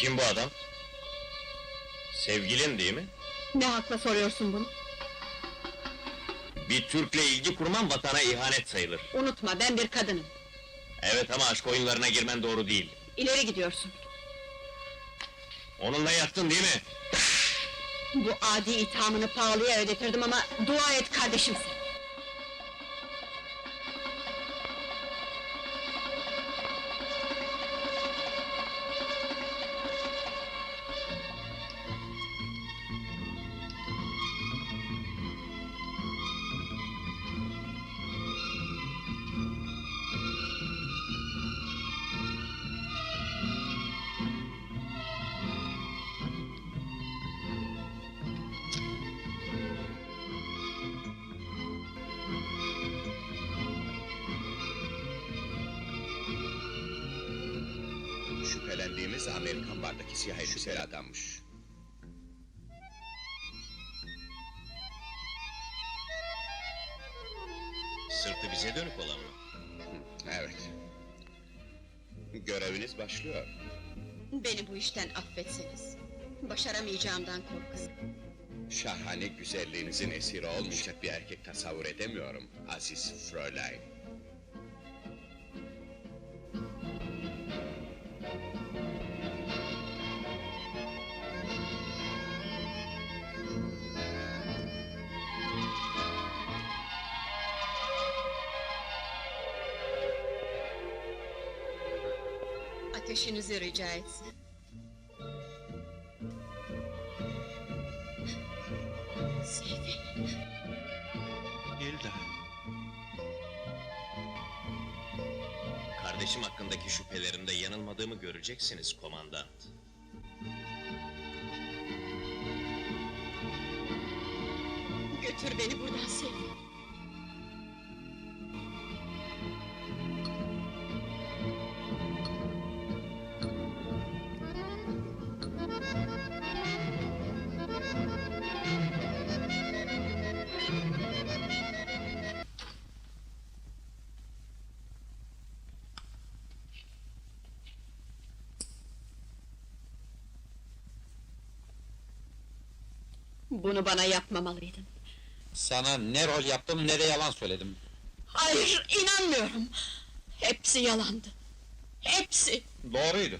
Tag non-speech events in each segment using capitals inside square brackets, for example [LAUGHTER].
Kim bu adam? Sevgilin değil mi? Ne hakla soruyorsun bunu? Bir Türk'le ilgi kurman vatana ihanet sayılır. Unutma ben bir kadınım. Evet ama aşk oyunlarına girmen doğru değil. İleri gidiyorsun. Onunla yattın değil mi? Bu adi ithamını pahalıya ödetirdim ama dua et kardeşimsin. Şüphelendiğimiz Amerikan bardaki siyah elbiseli adammış. Sırtı bize dönük olan mı? Evet. Göreviniz başlıyor. Beni bu işten affetseniz. Başaramayacağımdan korkuyorum. Şahane güzelliğinizin esiri olmayacak bir erkek tasavvur edemiyorum, Aziz Fräulein. Ateşinizi rica etsem. Seyfi, Hilda. Kardeşim hakkındaki şüphelerimde yanılmadığımı göreceksiniz komandant. götür beni buradan Seyfi. Bunu bana yapmamalıydın. Sana ne rol yaptım ne de yalan söyledim. Hayır, inanmıyorum. Hepsi yalandı. Hepsi. Doğruydu.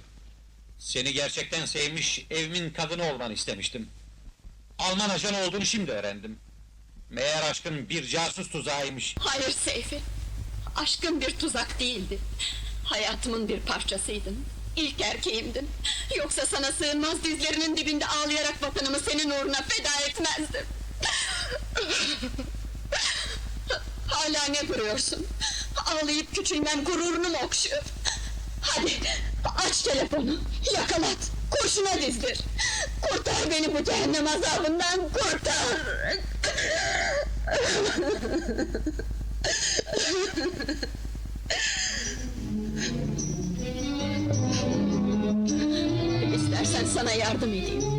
Seni gerçekten sevmiş, evimin kadını olmanı istemiştim. Alman ajan olduğunu şimdi öğrendim. Meğer aşkın bir casus tuzağıymış. Hayır Seyfi. Aşkın bir tuzak değildi. Hayatımın bir parçasıydın. İlk erkeğimdin. Yoksa sana sığınmaz dizlerinin dibinde ağlayarak vatanımı senin uğruna feda etmezdim. Hala ne duruyorsun? Ağlayıp küçülmem gururunu mu okşuyor? Hadi aç telefonu, yakalat, kurşuna dizdir. Kurtar beni bu cehennem azabından, kurtar! [LAUGHS] sana yardım edeyim.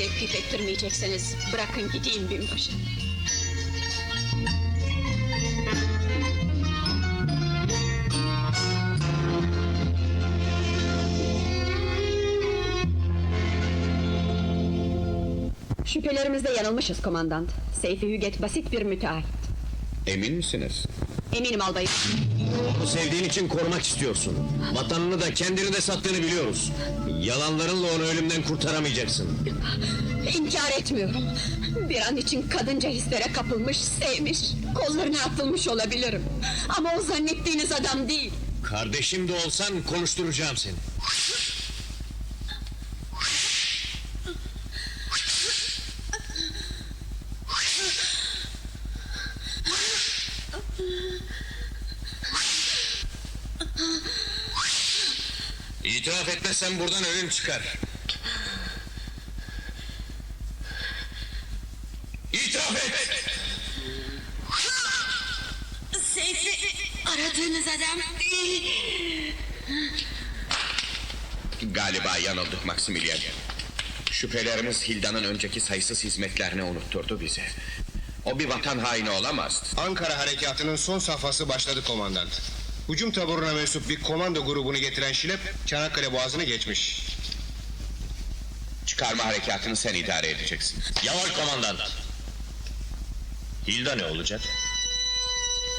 Tevkif ettirmeyecekseniz bırakın gideyim binbaşı. Şüphelerimizde yanılmışız komandant. Seyfi Hüget basit bir müteahhit. Emin misiniz? Eminim albayım. Onu sevdiğin için korumak istiyorsun. Vatanını da kendini de sattığını biliyoruz. Yalanlarınla onu ölümden kurtaramayacaksın. İnkar etmiyorum. Bir an için kadınca hislere kapılmış, sevmiş, kollarına atılmış olabilirim. Ama o zannettiğiniz adam değil. Kardeşim de olsan konuşturacağım seni. İtiraf etmezsen buradan ölüm çıkar. Afet! Seyfi, aradığınız adam... Galiba yanıldık Maximilian. Şüphelerimiz Hilda'nın önceki sayısız hizmetlerini unutturdu bize. O bir vatan haini olamazdı. Ankara harekatının son safhası başladı komandant. Hücum taburuna mensup bir komando grubunu getiren Şilep Çanakkale Boğazı'nı geçmiş. Çıkarma harekatını sen idare edeceksin. Yavaş komandant. Hilda ne olacak?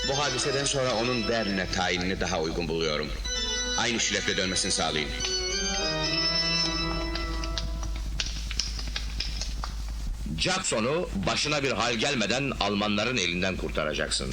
Bu hadiseden sonra onun Berlin'e tayinini daha uygun buluyorum. Aynı şileple dönmesini sağlayın. Jackson'u başına bir hal gelmeden Almanların elinden kurtaracaksın.